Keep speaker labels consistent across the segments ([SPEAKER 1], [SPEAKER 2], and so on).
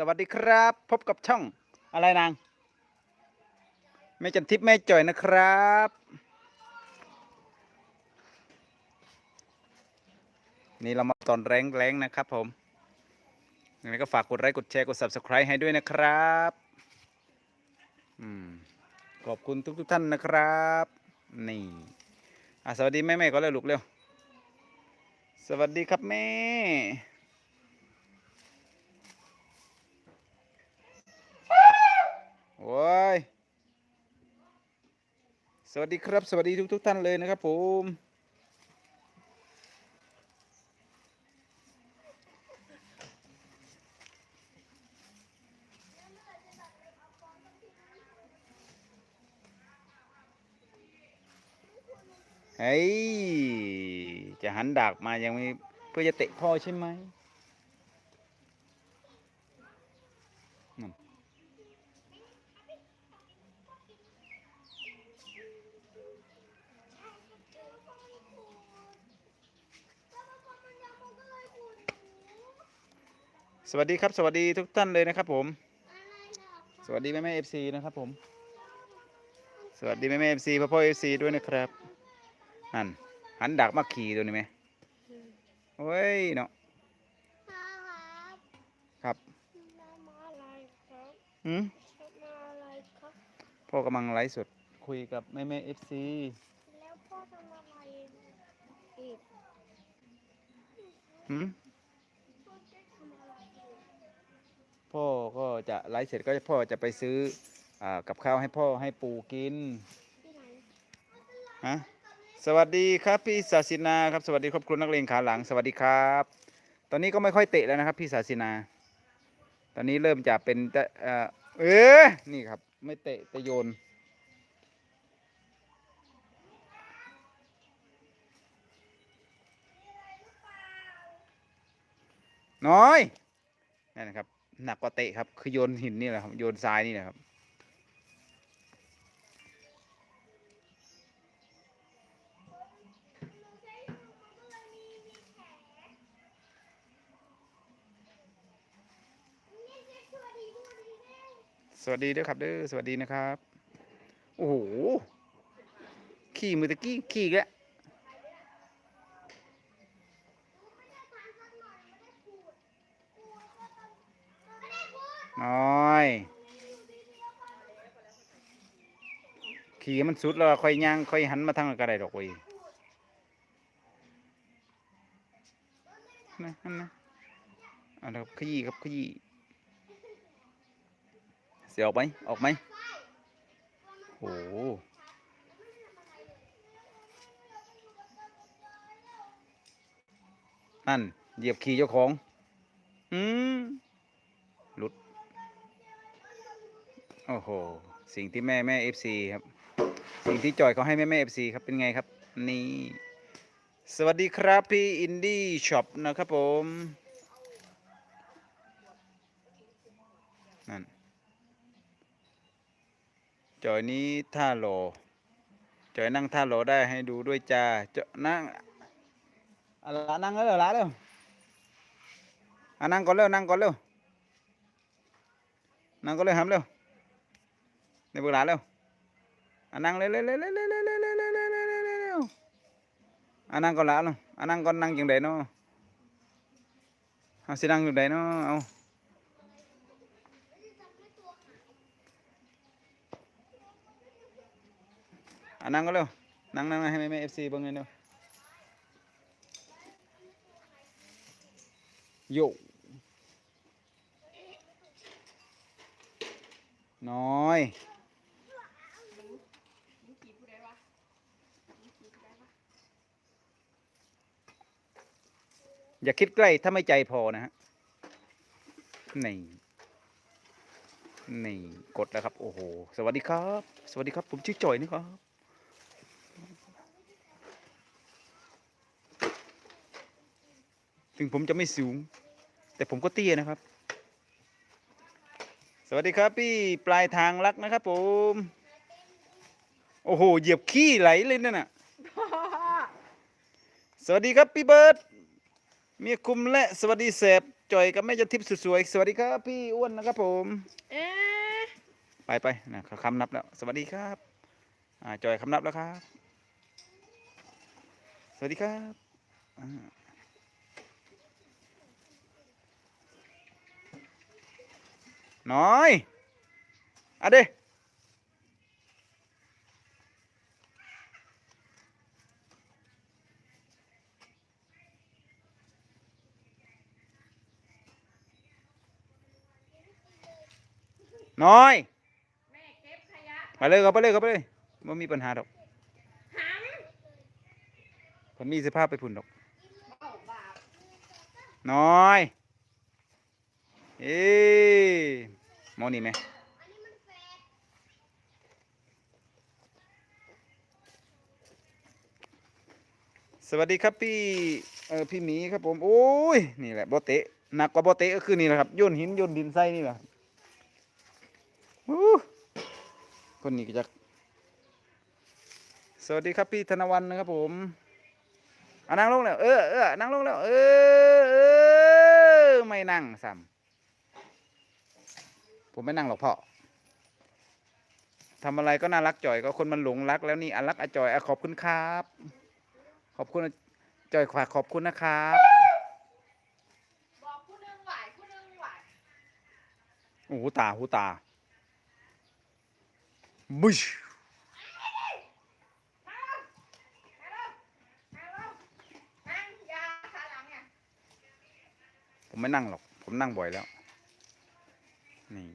[SPEAKER 1] สวัสดีครับ พบกับช่องอะไรนางแม่จันทิพย์แม่จ่อยนะครับ นี่เรามาตอนแรงแรงๆนะครับผมยังไงก็ฝากกดไลค์กดแชร์กด subscribe ให้ด้วยนะครับอืมขอบคุณทุกทุกๆท่านนะครับ นี่อะสวัสดีแม่แม่ก็เลยลูกเร็ว สวัสดีครับแม่ โอ้ย สวัสดีครับ สวัสดีทุกทุกท่านเลยนะครับผม เฮ้ย จะหันดากมายังไม่เพื่อจะเตะพ่อใช่ไหม สวัสดีครับ สวัสดีทุกท่านเลยนะครับผม สวัสดีแม่แม่เอฟซีนะครับผม สวัสดีแม่แม่เอฟซีพ่อพ่อเอฟซีด้วยนะครับนั่นหันดักมาขี่ตัวนี้ไหมโอ้ยเนาะ
[SPEAKER 2] ครับอื
[SPEAKER 1] มพ่อกำลังไลฟ์สดคุยกับแม่แม่เอฟซี
[SPEAKER 2] แล้วพ่อทำอะไรอีก
[SPEAKER 1] หืม
[SPEAKER 2] พ่อจะทำอะไรอีก
[SPEAKER 1] พ่อก็จะไลฟ์เสร็จก็พ่อจะไปซื้ออกับข้าวให้พ่อให้ปู่กินฮะสวัสดีครับพี่ศาสินาครับสวัสดีครอบครัวนักเลงขาหลังสวัสดีครับ ตอนนี้ก็ไม่ค่อยเตะแล้วนะครับ พี่ศาสินา ตอนนี้เริ่มจะเป็นแต่เออเอ๊นี่ครับ ไม่เตะแต่โยนน้อยนั่นนะครับ หนักกว่าเตะครับ คือโยนหินนี่แหละครับ โยนทรายนี่แหละครับ สวัสดีด้วยครับเด้อสวัสดีนะครับ โอ้โห ขี่มือตะกี้ ขี่แล้วน้อย ขี่มันสุดแล้วค่อยย่างค่อยหันมาทางกระไดดอกเว้ยนะนั่นนะเอันนี้ครับขยี้ครับขยี้เสียออกไหมออกไหมโอ้โหนั่นเหยียบขี่เจ้าของ อืมหลุด โอ้โห สิ่งที่แม่แม่เอฟซีครับ สิ่งที่จอยเขาให้แม่แม่เอฟซีครับเป็นไงครับ นี่ สวัสดีครับพี่อินดี้ช็อปนะครับผมนั่นจอยนี้ท่าโลจอยนั่งท่าโลได้ให้ดูด้วยจ้าจอยนั่งอะละนั่งแล้วเหรอละเร็วอะนั่งก่อนเร็วนั่งก่อนเร็วนั่งก่อนเร็วหำเร็วในเวลาเร็ว อะนั่งเร็วเร็วเร็วเร็วเร็วเร็วเร็วเร็วเร็วเร็วเร็วเร็วเร็วเร็วอะนั่งก่อนละเนาะอะนั่งก่อนนั่งจังไดเนาะเอาสินั่ง อยู่ไดเนาะเอาอะนั่งก็เร็วนั่งนั่งให้แม่แม่เอฟซีเบิ่งเลยเร็วโยน้อยอย่าคิดใกล้ถ้าไม่ใจพอนะฮะนี่นี่กดแล้วครับ โอ้โห สวัสดีครับ สวัสดีครับ ผมชื่อจ่อยนะครับ ถึงผมจะไม่สูง แต่ผมก็เตี้ยนะครับ สวัสดีครับพี่ปลายทางรักนะครับผม โอ้โห เหยียบขี้ไหลเลยนั่นน่ะ สวัสดีครับพี่เบิร์ด เมียคุมและสวัสดีแสบจอยกับแม่จันทิพย์สุดสวยสวัสดีครับ พี่อ้วนนะครับผม
[SPEAKER 2] เอ๊ะ
[SPEAKER 1] ไปไปนะคำนับแล้ว สวัสดีครับอ่าจอยคำนับแล้วครับ สวัสดีครับอ่าน้อยอะเด้ น้อย
[SPEAKER 2] แม่เก็บขยะ
[SPEAKER 1] ไปเลยครับไปเลยครับไปเลยไม่มีปัญหาดอก
[SPEAKER 2] ห
[SPEAKER 1] ผมมีสภาพไปพุ่นดอกำ
[SPEAKER 2] เบาบาป
[SPEAKER 1] น้อย เอ้หมอนี่ไหมสวัสดีครับพี่เออพี่หมีครับผม โอ้ย นี่แหละโบเตะหนักกว่าโบเตะก็คือนี่แหละครับโยนหินโยนดินใส่นี่แหละอู้ คนนี้ก็จะสวัสดีครับพี่ธนวันนะครับผมอะนั่งลงแล้วเออเออนั่งลงแล้ว เออเออไม่นั่งซ้ำผมไม่นั่งหรอกพ่อทำอะไรก็น่ารักจ่อยก็คนมันหลงรัก แล้วนี่อันรักอาจ่อยอะขอบคุณครับ ขอบคุณอาจ่อยขวากขอบคุณนะครับ
[SPEAKER 2] บอกผู้หนึงไหวผู้หนึงไหว
[SPEAKER 1] โอ้หูตาหูตา บุช
[SPEAKER 2] นั่งย
[SPEAKER 1] ผมไม่นั่งหรอก ผมนั่งบ่อยแล้ว นี่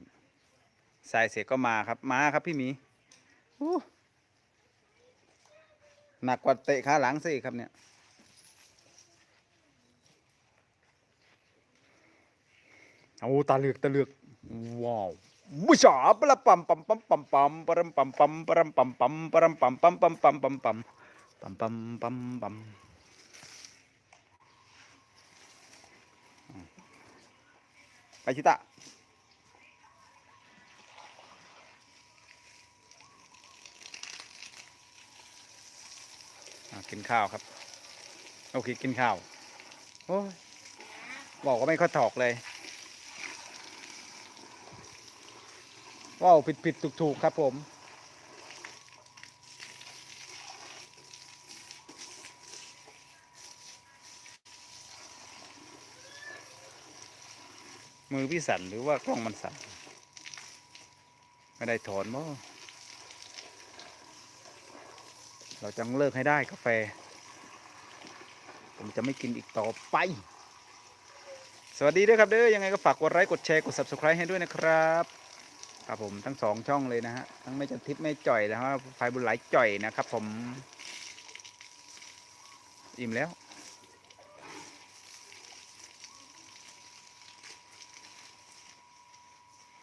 [SPEAKER 1] สายเสกก็มาครับ มาครับพี่หมีอู้หนักกว่าเตะขาหลังซะอีกครับเนี่ย โอ้ ตาเหลือก ตาเหลือก ว้าว บุชาปะละปั๊มปัมปัมปัมปัมปรัมปัมปัมปรัมปัมปัมปรัมปัมปัมปัมปัมปัมปัมปัมปัมปัมปัมไปชิตะอะกินข้าวครับ โอเค กินข้าว โอ้บอกก็ไม่ค่อยถอกเลย ว้าวผิดผิดถูกถูกครับผมมือพี่สั่นหรือว่ากล้องมันสั่นไม่ได้ถอนมั้เราจะต้องเลิกให้ได้กาแฟ ผมจะไม่กินอีกต่อไป สวัสดีด้วยครับเด้อยังไงก็ฝากกดไลค์กดแชร์กด subscribe ให้ด้วยนะครับ ครับผมทั้งสองช่องเลยนะฮะทั้งไม่จันทิพย์ไม่จ่อยนะฮะไฟบุญไหลจ่อยนะครับ ผม อิ่มแล้ว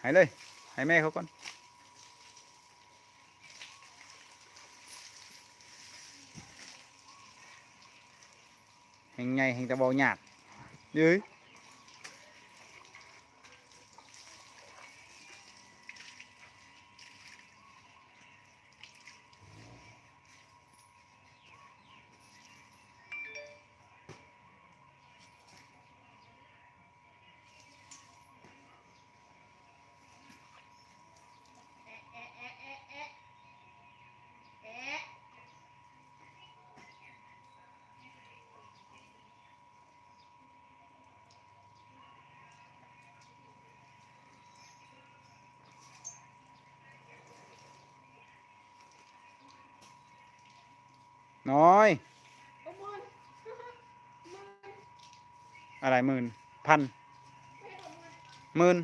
[SPEAKER 1] หายเลยให้แม่เขาก่อนแห่งไงแห่งตะบอยากเย้ย
[SPEAKER 2] แอะแอะแอะแอะแอะแอะ
[SPEAKER 1] น้อย
[SPEAKER 2] อะ
[SPEAKER 1] ไรหมื่นพัน
[SPEAKER 2] หมื่น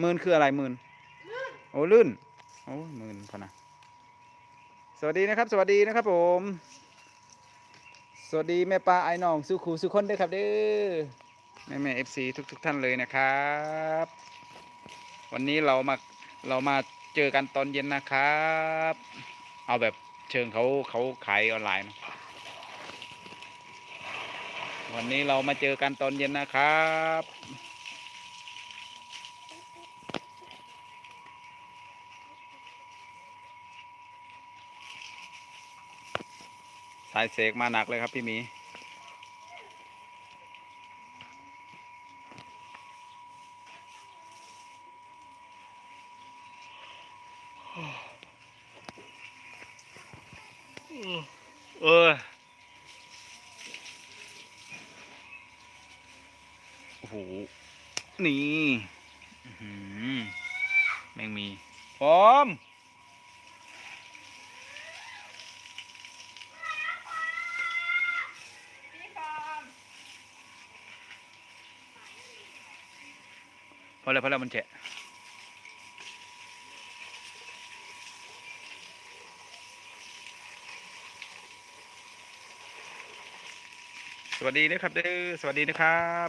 [SPEAKER 1] หมื่นคืออะไรหมื่นโอ้ลื่นโอ้หมื่นพอนะสวัสดีนะครับ สวัสดีนะครับผม สวัสดีแม่ปลาไอ้น้องสุขูสุคนด้วยครับเด้อแม่แม่เอฟซีทุกทุกท่านเลยนะครับ วันนี้เรามาเรามาเจอกันตอนเย็นนะครับ เอาแบบ เชิงเขาเขาขายออนไลน์นะวันนี้เรามาเจอกันตอนเย็นนะครับ สายเสกมาหนักเลยครับพี่หมี เออโอ้โห นี่อื้อหือแมงมีพร้อม พอแล้วพอแล้วมันแฉะสวัสดีนะครับเด้อสวัสดีนะครับ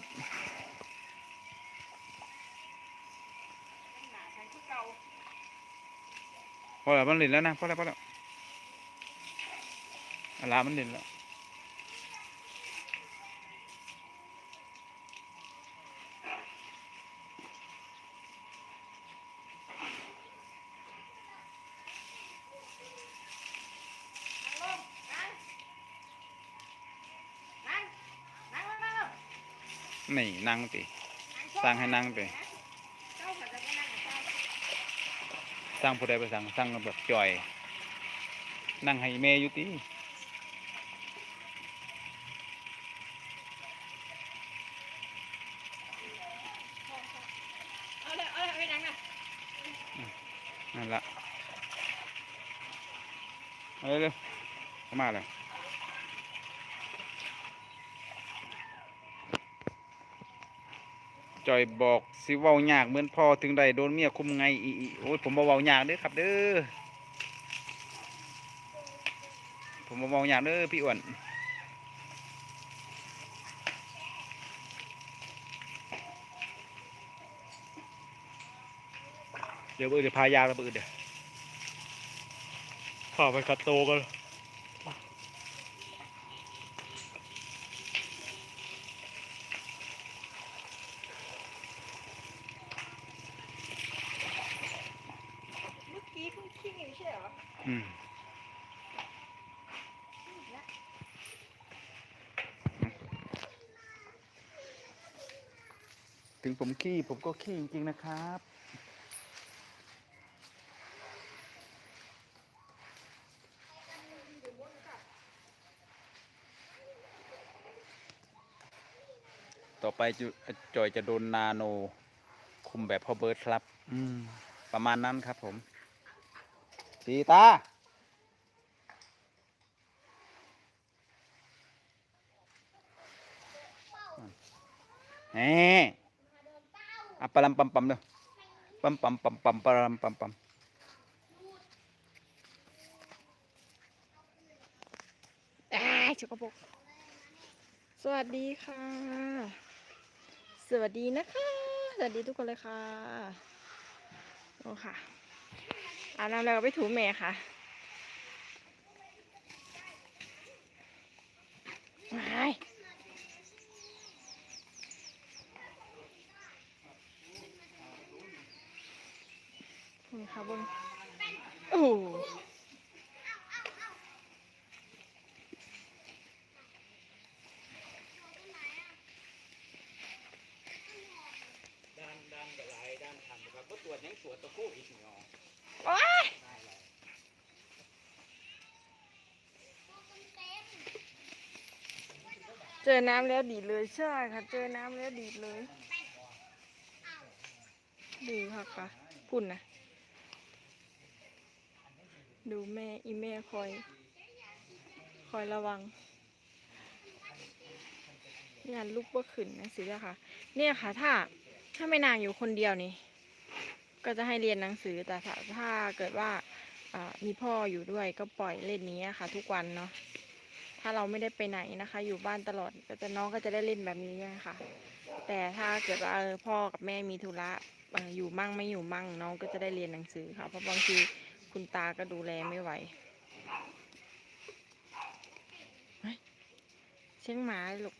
[SPEAKER 1] พอแล้วมันหลินแล้วนะพอแล้วพอแล้วอาลามันหลินแล้ว นี่นั่งติสร้างให้นั่งไปสร้างผู้ใดไปสั่งสร้างแบบจ่อย นั่งให้แม่อยู่ติ
[SPEAKER 2] เอาเลยเอาเลยไปนั่งนะ
[SPEAKER 1] นั่นละเอาเร็วๆเข้ามาเลย จอยบอกสิเว้ายากเหมือนพ่อถึงได้โดนเมียคุมไงอีอีโอ้ยผมบ่เว้ายากเด้อครับ เด้อผมบ่เว้ายากเด้อพี่อ้วนเดี๋ยวเบอร์เดี๋ยวพายาแล้วเบอร์เดี๋ยวพาไปคัดโตกัน
[SPEAKER 2] เมื่อกี้เพิ่งขี้ไม่ใช่เหรอ
[SPEAKER 1] อืมถึงผม ขี้ผมก็ขี้จริงๆนะครับ ต่อไปจะจอยจะโดนนาโน คุมแบบพ่อเบิร์ดครับ อืม ประมาณนั้นครับผมสีตาแหม อะปะลำปัมปัมเด้อปัมปัมปัมปัมปะลำปัมปัม
[SPEAKER 2] อ่าชกระปกสวัสดีค่ะ สวัสดีนะคะ สวัสดีทุกคนเลยค่ะโอ้ค่ะอาบน้ำแล้วก็ไปถูแม่ค่ะไป บนค่ะบนโอ้โห
[SPEAKER 1] ด้านด้านกระไรด้านทำครับก็ตรวจยังตรวจตะโคอีกเนาะ
[SPEAKER 2] โอ๊ยเจอน้ำแล้วดีดเลยใช่ค่ะ เจอน้ำแล้วดีดเลย ดีค่ะค่ะพุ่นนะ ดูแม่อีแม่คอย คอยระวังงานลูกบ่ขึ้นนะสิจ้ะค่ะ เนี่ยค่ะ ถ้าถ้าไม่นางอยู่คนเดียวนี่ ก็จะให้เรียนหนังสือแต่ถ้าถ้าเกิดว่าามีพ่ออยู่ด้วยก็ปล่อยเล่นนี้ค่ะ ทุกวันเนาะถ้าเราไม่ได้ไปไหนนะคะ อยู่บ้านตลอดก็จะน้องก็จะได้เล่นแบบนี้ค่ะ แต่ถ้าเกิดว่าพ่อกับแม่มีธุระออยู่มั่งไม่อยู่มั่งน้องก็จะได้เรียนหนังสือค่ะเพราะบางที คุณตาก็ดูแลไม่ไหวเฮ้ยเชียงหมาลูก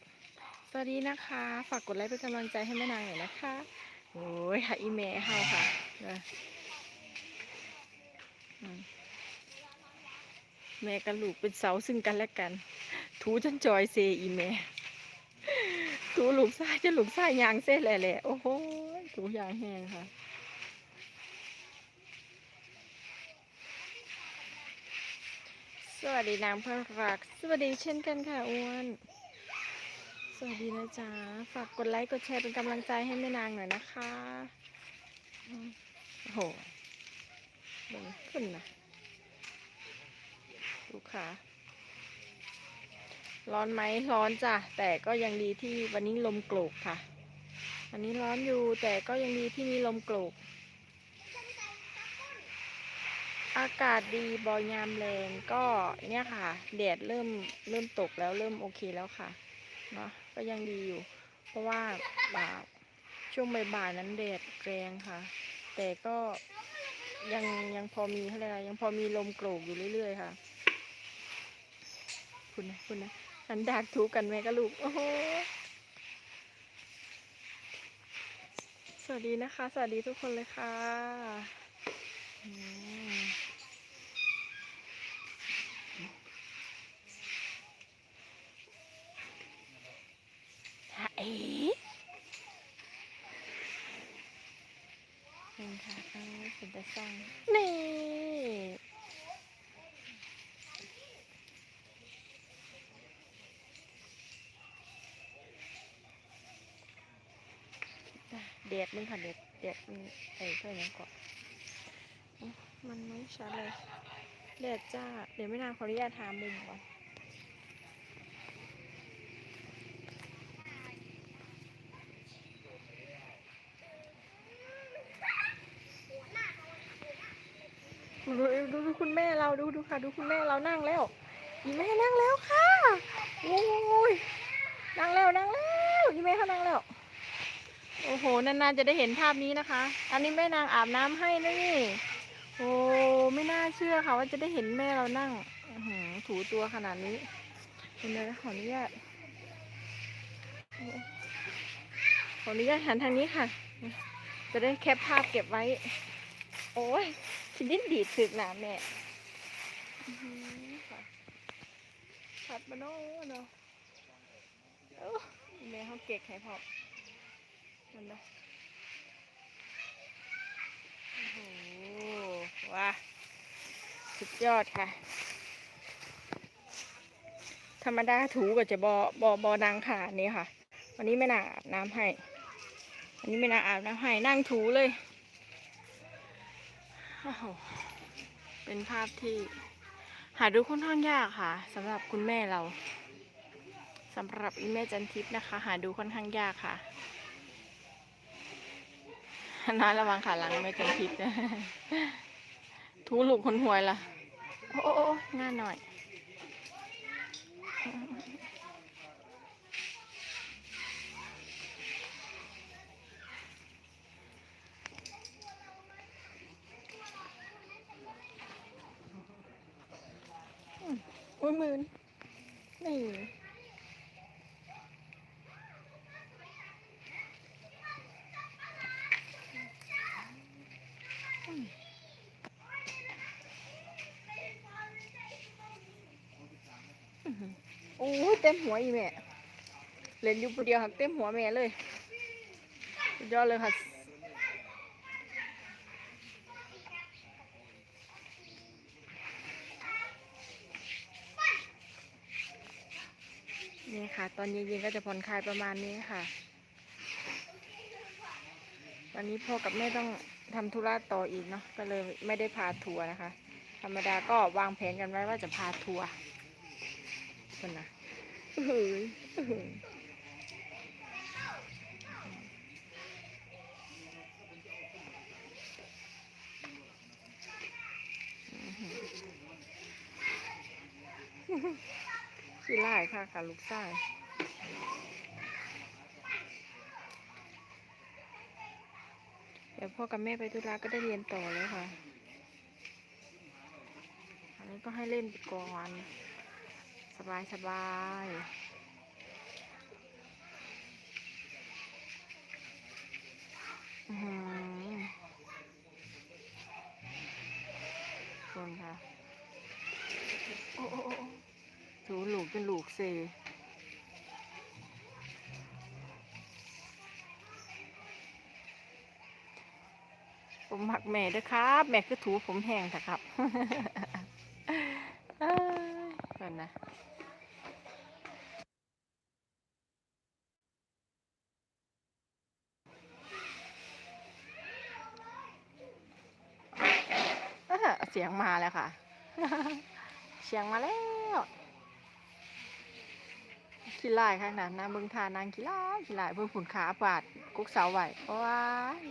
[SPEAKER 2] สวัสดีนะคะ ฝากกดไลค์เป็นกำลังใจให้แม่นางหน่อยนะคะ โอ้ยค่ะอีเมลให้ค่ะแม่กับลูกเป็นเสาซึ่งกันและกันถูจันจอยเซอีเมลถูลูกซ้ายจะลูกซ้ายยางเส้นแหละๆโอ้โหถูยางแห้งค่ะ สวัสดีนางเพื่อนรัก สวัสดีเช่นกันค่ะอ้วน สวัสดีนะจ๊ะ ฝากกดไลค์กดแชร์เป็นกำลังใจให้แม่นางหน่อยนะคะโอ้โหเบิ่งขึ้นนะดูค่ะร้อนไหมร้อนจ้ะ แต่ก็ยังดีที่วันนี้ลมโกรกค่ะ อันนี้ร้อนอยู่แต่ก็ยังดีที่มีลมโกรก อากาศดีบอยามแรงก็เนี่ยค่ะแดดเริ่มเริ่มตกแล้วเริ่มโอเคแล้วค่ะเนาะก็ยังดีอยู่ เพราะว่าบ่าช่วงบ่ายๆนั้นแดดแรงค่ะ แต่ก็ยังยังพอมีอะไรค่ะยังพอมีลมโกรกอยู่เรื่อย ๆ ค่ะ คุณนะคุณนะอันดากถูกกันไหมกะลูกโอ้โหสวัสดีนะคะ สวัสดีทุกคนเลยค่ะ เอืมฮะเอ๋นี่ค่ะเอาเป็นตะซ่องนี่เด็ดมึงค่ะเด็ดเด็ดมันไอ้เท่านี้ก่อนอุ๊ยมันไม่ชัดเลยเด็ดจ้า เดี๋ยวไม่นานขออนุญาตหามุมก่อนดูดูดู คุณแม่เราดูดูค่ะ ดูคุณแม่เรานั่งแล้วอีแม่นั่งแล้วค่ะโอ้ยนั่งแล้วนั่งแล้วอีแม่เขานั่งแล้ว โอ้โหนานๆจะได้เห็นภาพนี้นะคะ อันนี้แม่นางอาบน้ำให้นี่โอ้ไม่น่าเชื่อค่ะว่าจะได้เห็นแม่เรานั่งหืถูตัวขนาดนี้คุณเลยขออนุญาตขออนุญาตหันทางนี้ค่ะ จะได้แคปภาพเก็บไว้ โอ้ย ชินิดดีดถึกหนาแม่อื้อหือค่ะผัดมาโน่เนาะเอ้าแม่เขาเก็กให้พอมันนะโอ้โหว้าสุดยอดค่ะ ธรรมดาถูก็จะบอบอบอนางขานี่ค่ะ วันนี้ไม่นางอาบน้ำให้ วันนี้ไม่นางอาบน้ำให้นั่งถูเลย โอ้โหเป็นภาพที่หาดูค่อนข้างยากค่ะสำหรับคุณแม่เราสำหรับอีแม่จันทิพย์นะคะ หาดูค่อนข้างยากค่ะน้าระวังขาหลังไม่จันทิพย์นะทุลุกคนหวยล่ะ โอ้โอ้งานหน่อย อุ้ยมืนนี่โอ้ยเต็มหัวอีแม่ เล่นอยู่คนเดียวหักเต็มหัวแม่เลยยอดเลยค่ะ นี่ค่ะ ต อนเย็นๆก็จะผ่อนคลายประมาณนี้ค่ะ วันนี้พ่อกับแม่ต้องทำธุระต่ออีกเนาะก็เลยไม่ได้พาทัวร์นะคะ ธรรมดาก็วางแผนกันไว้ว่าจะพาทัวร์คนนะอื้อหืออื้อหือขี้ไล่ค่ะค่ะลูกชาย เดี๋ยวพ่อกับแม่ไปธุระก็ได้เรียนต่อแล้วค่ะ อันนี้ก็ให้เล่นไปก่อนสบายสบายอือหือคนค่ะ โอ้โอ้โอ้ถูลูกเป็นหลูกเซ ผมหักแม่ด้วยครับ แม่คือถูผมแห้งค่ะครับเอ้ยก่อนนะเสียงมาแล้วค่ะ เสียงมาแล้วขี้ไล่ข้างนั้นนะเบิ่งทานางขี้ไล่ขี้ไล่เบิ่งผุนขาปาดกุกเสาไหวว้าย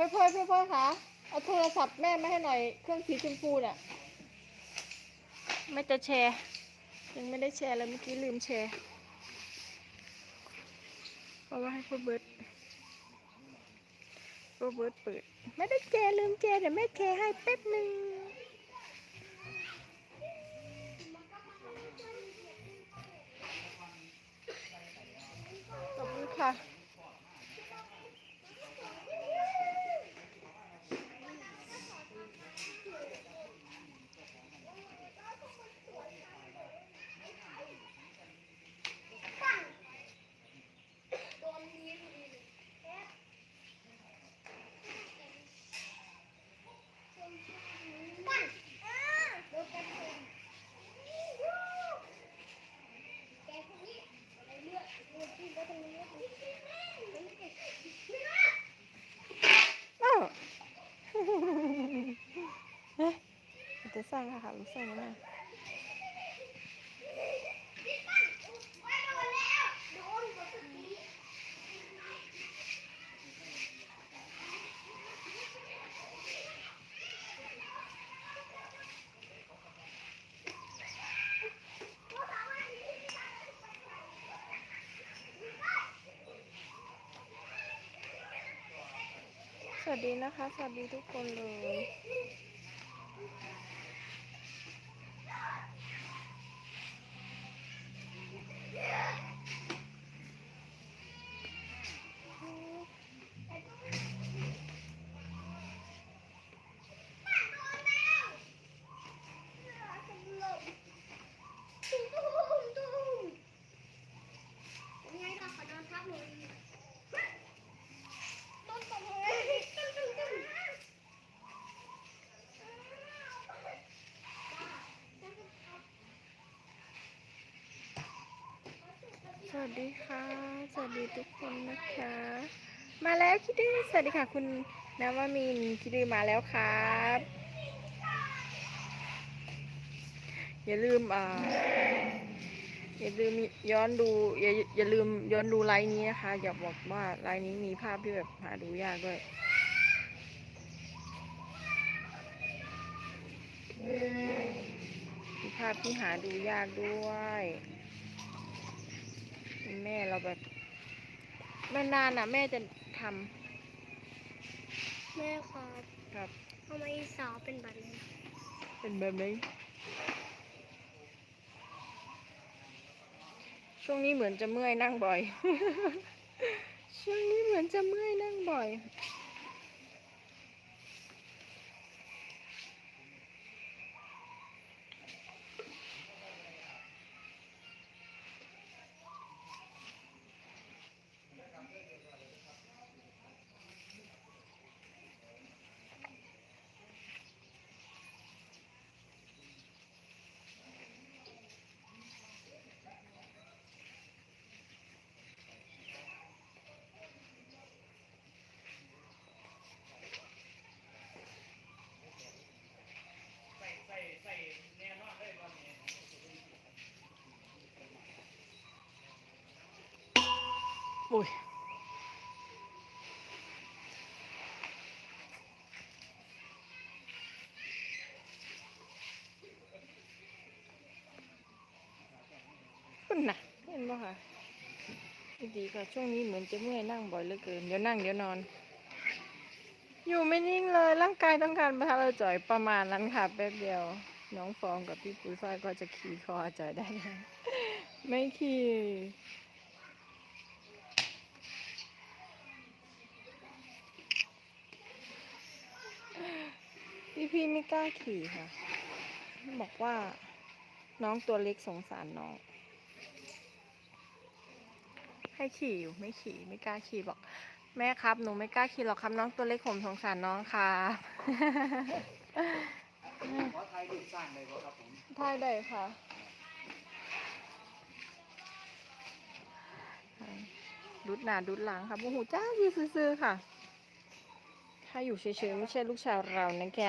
[SPEAKER 2] พ่อยพ่อยพ่อยพ่อยคะเอาโทรศัพท์แม่มาให้หน่อย เครื่องสีชมพูเนี่ยไม่จะแชร์ ยังไม่ได้แชร์เลยเมื่อกี้ลืมแชร์เพราะว่าให้พ่อเบิร์ดพ่อเบิร์ดเปิด ไม่ได้แชร์ลืมแชร์เดี๋ยวแม่แชร์ให้แป๊บหนึ่งขอบคุณค่ะ อ้าว เฮ้ยจะสร้างค่ะรู้สร้างมากสวัสดีนะคะ สวัสดีทุกคนเลย วัสดีค่ะ สวัสดีทุกคนนะคะ มาแล้วคิดดื้อสวัสดีค่ะ คุณนวมินคิดดื้อมาแล้วครับ อย่าลืมอ่าอย่าลืมย้อนดูอย่าอย่าลืมย้อนดูไลน์นี้นะคะ อย่าบอกว่าไลน์นี้มีภาพที่แบบหาดูยากด้วยมีภาพที่หาดูยากด้วย แม่เราแบบไม่นานอะ แม่จะท
[SPEAKER 3] แม่ครับำ
[SPEAKER 2] ครับ
[SPEAKER 3] ทำไมสาวเป็นแบบนี้
[SPEAKER 2] เป็นแบบนี้ ช่วงนี้เหมือนจะเมื่อยนั่งบ่อย ช่วงนี้เหมือนจะเมื่อยนั่งบ่อยอุ้ย คุณ นบ่ค่ะดีค่ะ ช่วงนี้เหมือนจะเมื่อยนั่งบ่อยเหลือเกิน เดี๋ยวนั่งเดี๋ยวนอน อยู่ไม่นิ่งเลย ร่างกายต้องการประทาเราจ่อยประมาณนั้นค่ะ แป๊บเดียว น้องฟองกับพี่ปุ้ยฝ้ายก็จะขี่คอจ่อยได้ ไม่ขี่พี่พี่ไม่กล้าขี่ค่ะ บอกว่าน้องตัวเล็กสงสารน้อง ให้ขี่อยู่ไม่ขี่ไม่กล้าขี่บอก แม่ครับหนูไม่กล้าขี่หรอกครับน้องตัวเล็กผมสงสารน้องครับ
[SPEAKER 1] ขอถ่ายรูปสร้างได้บ่ครับผม
[SPEAKER 2] ถ่ายได้ค่ะดุดหน้าดุดหลังค่ะโอ้โหจ้าซื่อๆค่ะ ถ้าอยู่เฉยๆไม่ใช่ลูกชายเรานะแก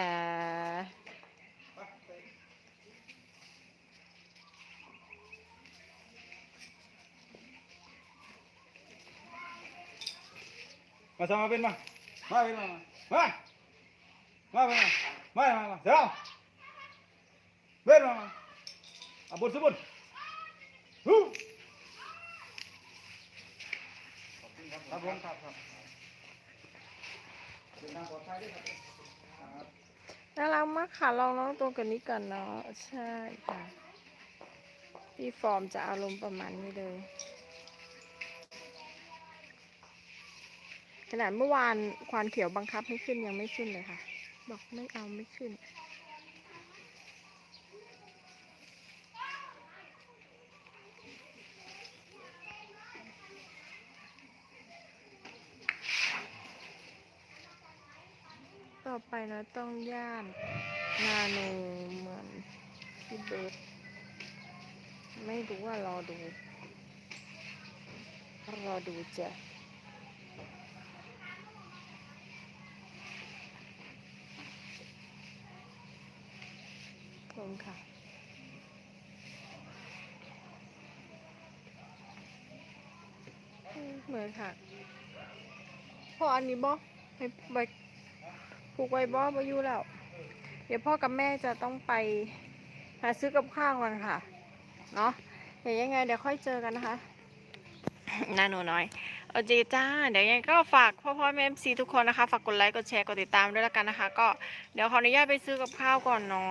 [SPEAKER 1] มาสมาเป็นมามาเป็นมามามาเป็นมามามามาเดี๋ยวเป็นมามาอะบุญสบุญฮู้ครับผมครับครับเดินทางปลอดภัยด้วยครับครับ
[SPEAKER 2] น่ารักมากค่ะลองน้องตัวกันนี้ก่อนเนาะใช่ค่ะพี่ฟอร์มจะอารมณ์ประมาณนี้เลย ขนาดเมื่อวานควานเขียวบังคับให้ขึ้นยังไม่ขึ้นเลยค่ะ บอกไม่เอาไม่ขึ้น ต่อไปนะต้องย่านนาโนเหมือนพี่เบิร์ดไม่รู้ว่ารอดู รอดูจ้ะ มค่ะ เหมือนค่ะ พ่ออันนี้บอให้ใบผูกไว้บอบอยู่แล้ว เดี๋ยวพ่อกับแม่จะต้องไปหาซื้อกับข้าวกันค่ะ เนาะเดี๋ยวยังไงเดี๋ยวค่อยเจอกันนะคะ นาหนูน้อยโอเคจ้า เดี๋ยวยังไงก็ฝากพ่อพ่อแม่ซีทุกคนนะคะ ฝากกดไลค์ กดแชร์ กดติดตามด้วยแล้วกันนะคะ ก็เดี๋ยวขออนุญาตไปซื้อกับข้าวก่อนเนา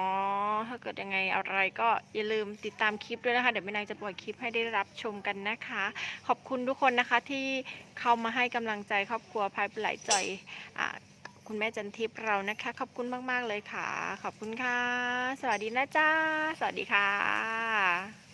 [SPEAKER 2] ะ ถ้าเกิดยังไงอะไรก็อย่าลืมติดตามคลิปด้วยนะคะ เดี๋ยวแม่นางจะปล่อยคลิปให้ได้รับชมกันนะคะ ขอบคุณทุกคนนะคะที่เข้ามาให้กำลังใจครอบครัวพายปลายจอยอ่าคุณแม่จันทิพย์เรานะคะ ขอบคุณมาก ๆ เลยค่ะ ขอบคุณค่ะ สวัสดีนะจ้า สวัสดีค่ะ